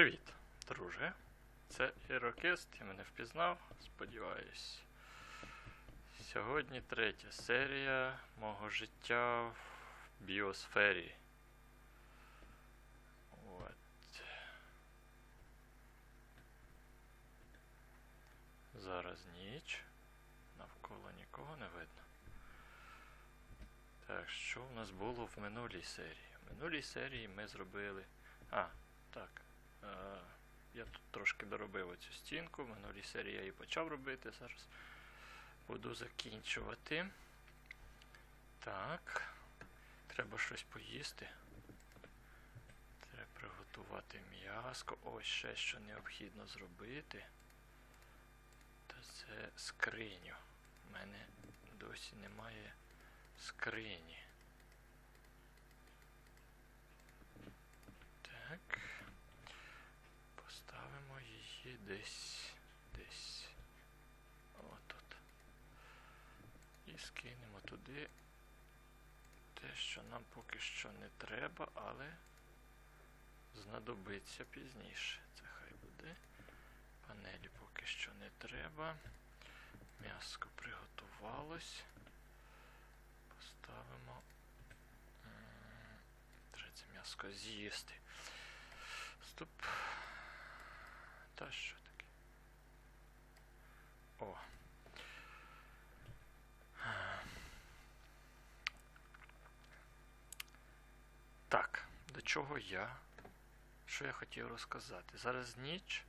Привіт, друже. Це Ірокест, ти мене впізнав, сподіваюсь. Сьогодні третя серія мого життя в біосфері. От. Зараз ніч. Навколо нікого не видно. Так, що в нас було в минулій серії? В минулій серії ми зробили. А, так. Я тут трошки доробив оцю стінку. В минулій серії я її почав робити. Зараз буду закінчувати. Так. Треба щось поїсти. Треба приготувати м'яско. Ось ще що необхідно зробити. Та це скриню. У мене досі немає скрині. Так. Поставимо її десь. Десь. Отут. І скинемо туди те, що нам поки що не треба, але знадобиться пізніше. Це хай буде. Панелі поки що не треба. М'яско приготувалось. Поставимо. Треба це м'яско з'їсти. Стоп. Та що? О. Так, до чого я? Що я хотів розказати? Зараз ніч.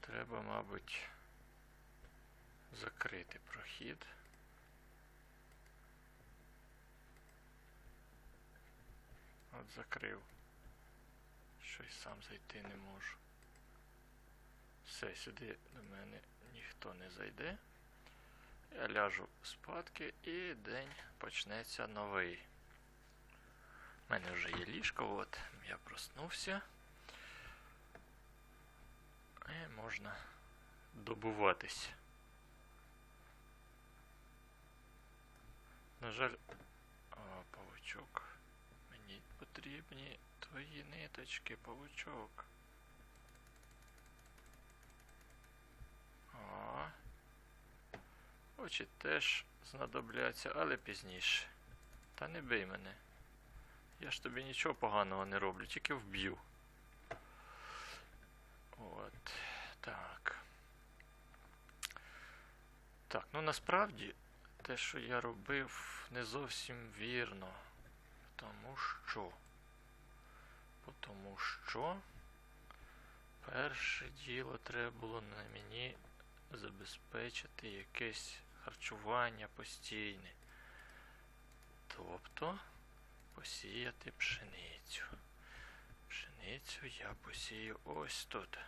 Треба, мабуть, закрити прохід. От закрив. Щось сам зайти не можу. Все, сюди до мене ніхто не зайде. Я ляжу спадки і день почнеться новий. У мене вже є ліжко, от я проснувся. І можна добуватись. На жаль, о, павучок. Мені потрібні твої ниточки, павучок. О. Очі теж знадобляться, але пізніше. Та не бий мене. Я ж тобі нічого поганого не роблю, тільки вб'ю. От. Так. Так, ну насправді те, що я робив, не зовсім вірно. Тому що. Тому що. Перше діло треба було на мені забезпечити якесь харчування постійне. Тобто посіяти пшеницю. Пшеницю я посію ось тут.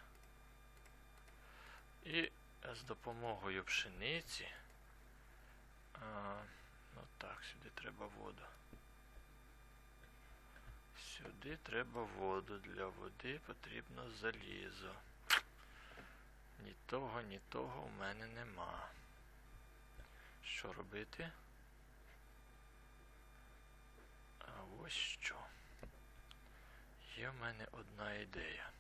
І з допомогою пшениці. А, ну так, сюди треба воду. Сюди треба воду. Для води потрібно залізо. Ні того, ні того у мене нема. Що робити? А ось що. Є в мене одна ідея.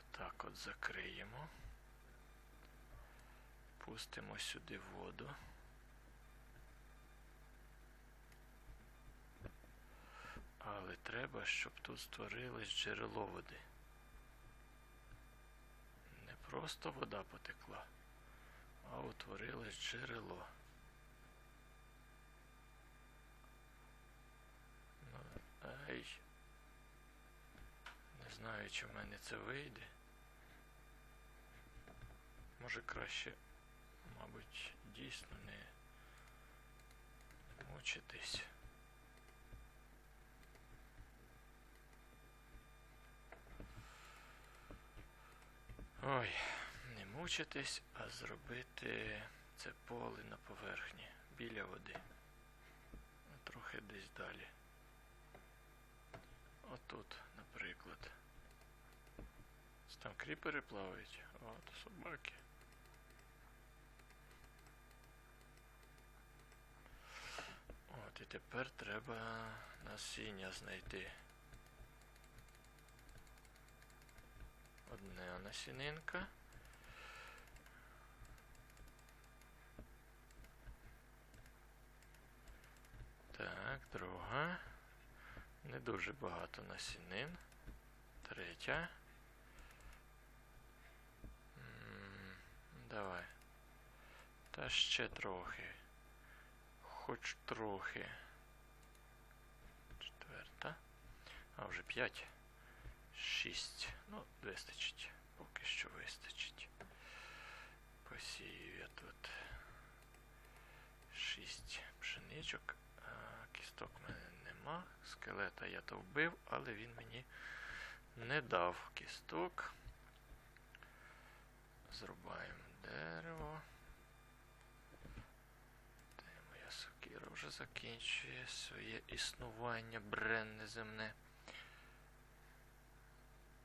Отак от закриємо. Пустимо сюди воду. Але треба, щоб тут створилось джерело води. Не просто вода потекла, а утворилось джерело. Ну, ай. Не знаю, чи в мене це вийде. Може краще, мабуть, дійсно не мучитись. Ой, мучитись, а зробити це поле на поверхні, біля води. Трохи десь далі. Отут, наприклад. Там кріпери плавають, от собаки. От і тепер треба насіння знайти. одна насінинка. Так, друга. Не дуже багато насінин. Третя. Давай. Та ще трохи. Хоч трохи. Четверта. А вже п'ять. Шість. Ну, вистачить. Поки що вистачить. Посію я тут. Шість пшеничок. Кісток в мене нема. Скелета я то вбив, але він мені не дав кісток. Зрубаємо дерево. Де моя сокира вже закінчує своє існування бренне земне.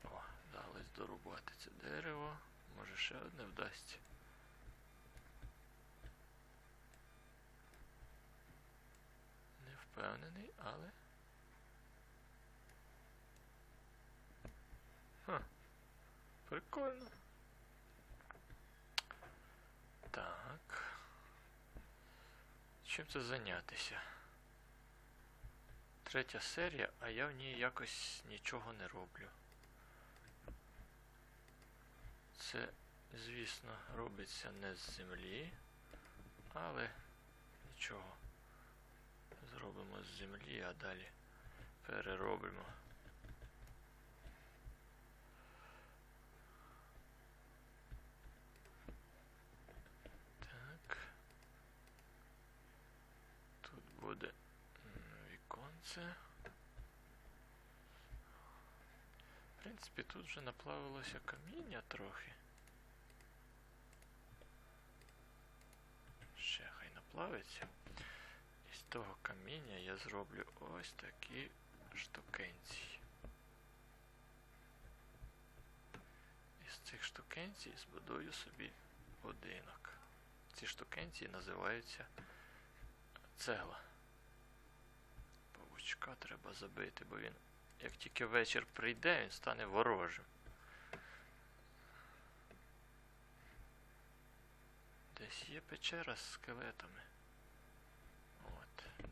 О, вдалось дорубати це дерево. Може ще одне вдасться. Не впевнений, але. Ха. Прикольно. Так. Чим це зайнятися? Третя серія, а я в ній якось нічого не роблю. Це, звісно, робиться не з землі, але нічого. Зробимо з землі, а далі переробимо. Так. Тут буде віконце. В принципі, тут вже наплавилося каміння трохи. Ще хай наплавиться. Того каміння я зроблю ось такі штукенці. Із цих штукенцій збудую собі будинок. Ці штукенці називаються цегла. Павучка треба забити, бо він, як тільки вечір прийде, він стане ворожим. Десь є печера з скелетами.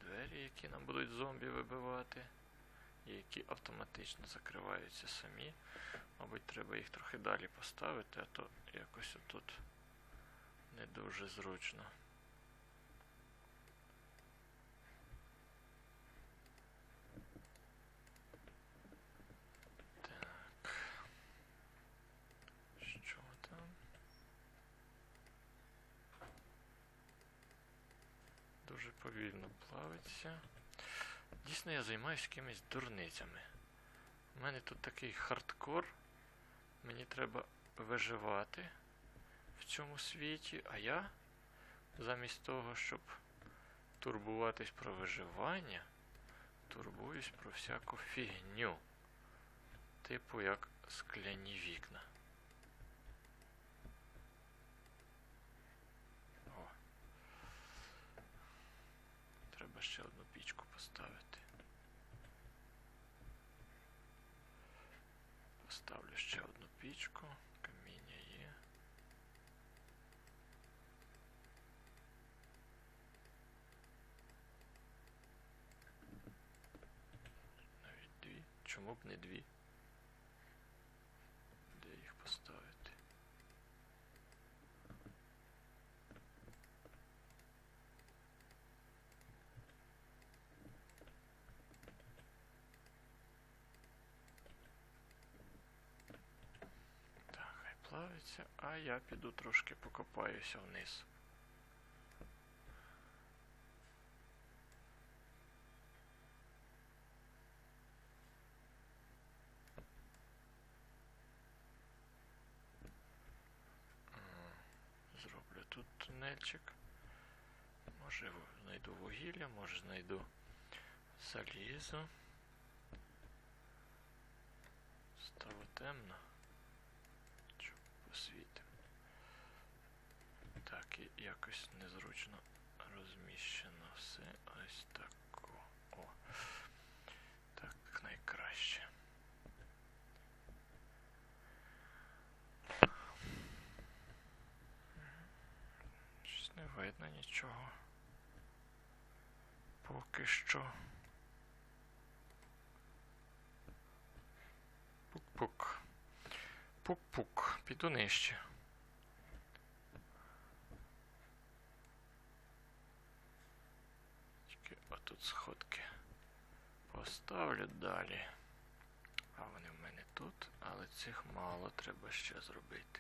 Двері, які нам будуть зомбі вибивати, і які автоматично закриваються самі. Мабуть, треба їх трохи далі поставити, а то якось отут не дуже зручно. Так. Що там? Дуже повільно плавиться. Дійсно, я займаюся якимись дурницями. У мене тут такий хардкор. Мені треба виживати в цьому світі, а я замість того, щоб турбуватись про виживання, турбуюсь про всяку фігню. Типу як скляні вікна. О. Треба ще одну пічку поставити. Поставлю ще одну пічку. Каміння є. Навіть дві. Чому б не дві? Де їх поставити? Так, хай плавиться, а я піду трошки покопаюся вниз. Зроблю тут тунельчик. Може знайду вугілля, може знайду залізо. Стало темно. якось незручно розміщено все. Ось так. О. Так найкраще. Щось не видно нічого. Поки що. Пук-пук. Пук-пук. Піду нижче. Отут сходки поставлю далі. А вони в мене тут, але цих мало треба ще зробити.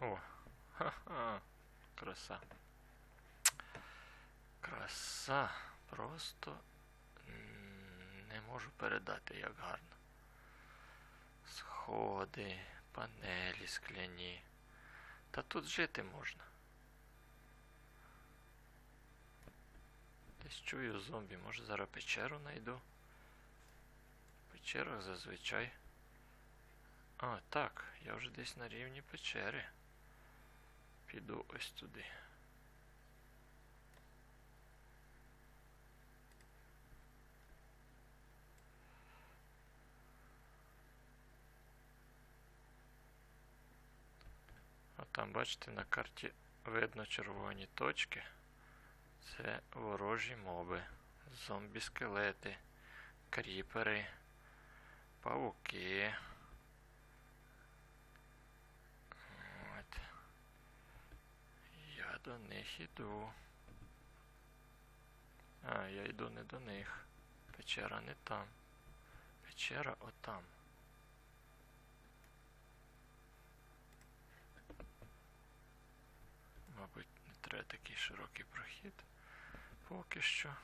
О, ха-ха, краса. Краса. Просто не можу передати, як гарно. Сходи, панелі скляні. Та тут жити можна. Десь чую зомбі, може зараз печеру знайду. В печерах зазвичай. А, так, я вже десь на рівні печери. Піду ось туди. Там, бачите, на карті видно червоні точки. Це ворожі моби, зомбі-скелети, кріпери, павуки. От. Я до них іду. А, я йду не до них. Печера не там. Печера отам. Мабуть, не треба такий широкий прохід. Поки що.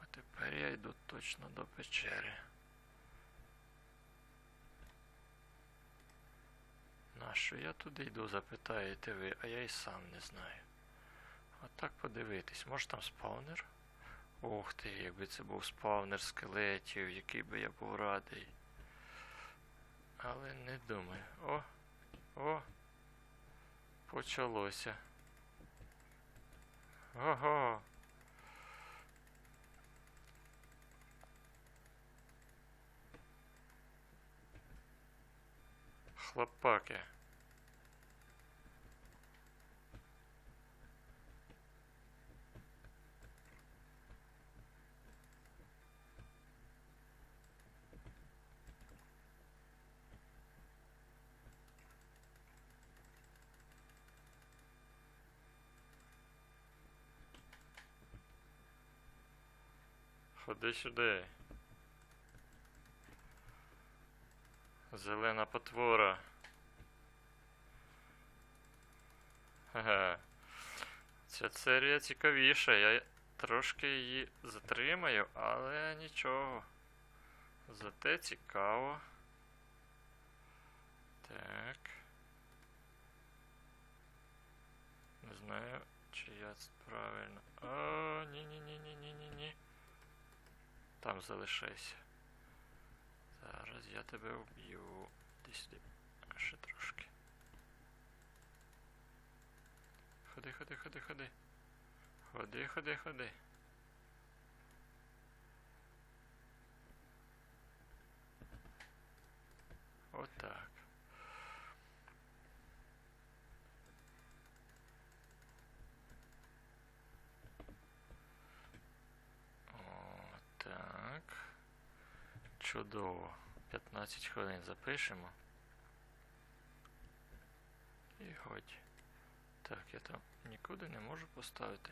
А тепер я йду точно до печери. Нащо я туди йду, запитаєте ви, а я й сам не знаю. Отак подивитись, може там спавнер? Ух ти, якби це був спавнер скелетів, який би я був радий. Але не думаю. О! О! Почалося. Ого! Хлопаки. Ходи сюди. Зелена потвора. Ага. Ця серія цікавіша. Я трошки її затримаю, але нічого. Зате цікаво. Так. Не знаю, чи я правильно. О, ні-ні-ні-ні-ні-ні-ні. Там залишайся. Зараз я тебе вб'ю. Іди сюди. Ще трошки. Ходи, ходи, ходи, ходи. Ходи, ходи, ходи. Отак. Отак. Чудово. 15 хвилин запишемо. І годі. Так, я там нікуди не можу поставити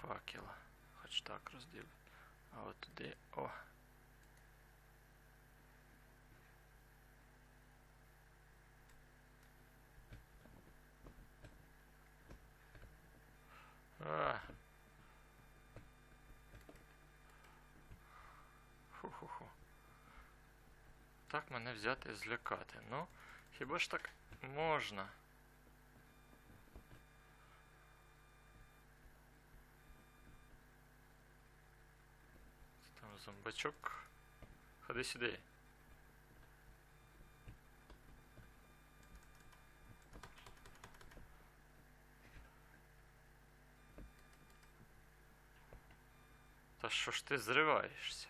факела. Хоч так розділю. А от туди. О! А! так мене взяти і злякати. Ну, хіба ж так можна? Це Там зомбачок. Ходи сюди. Та що ж ти зриваєшся?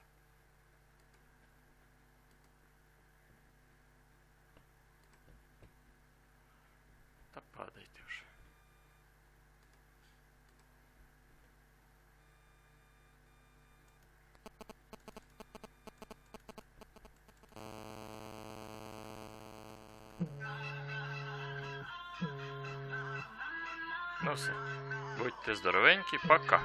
Будьте здоровенькі, пока.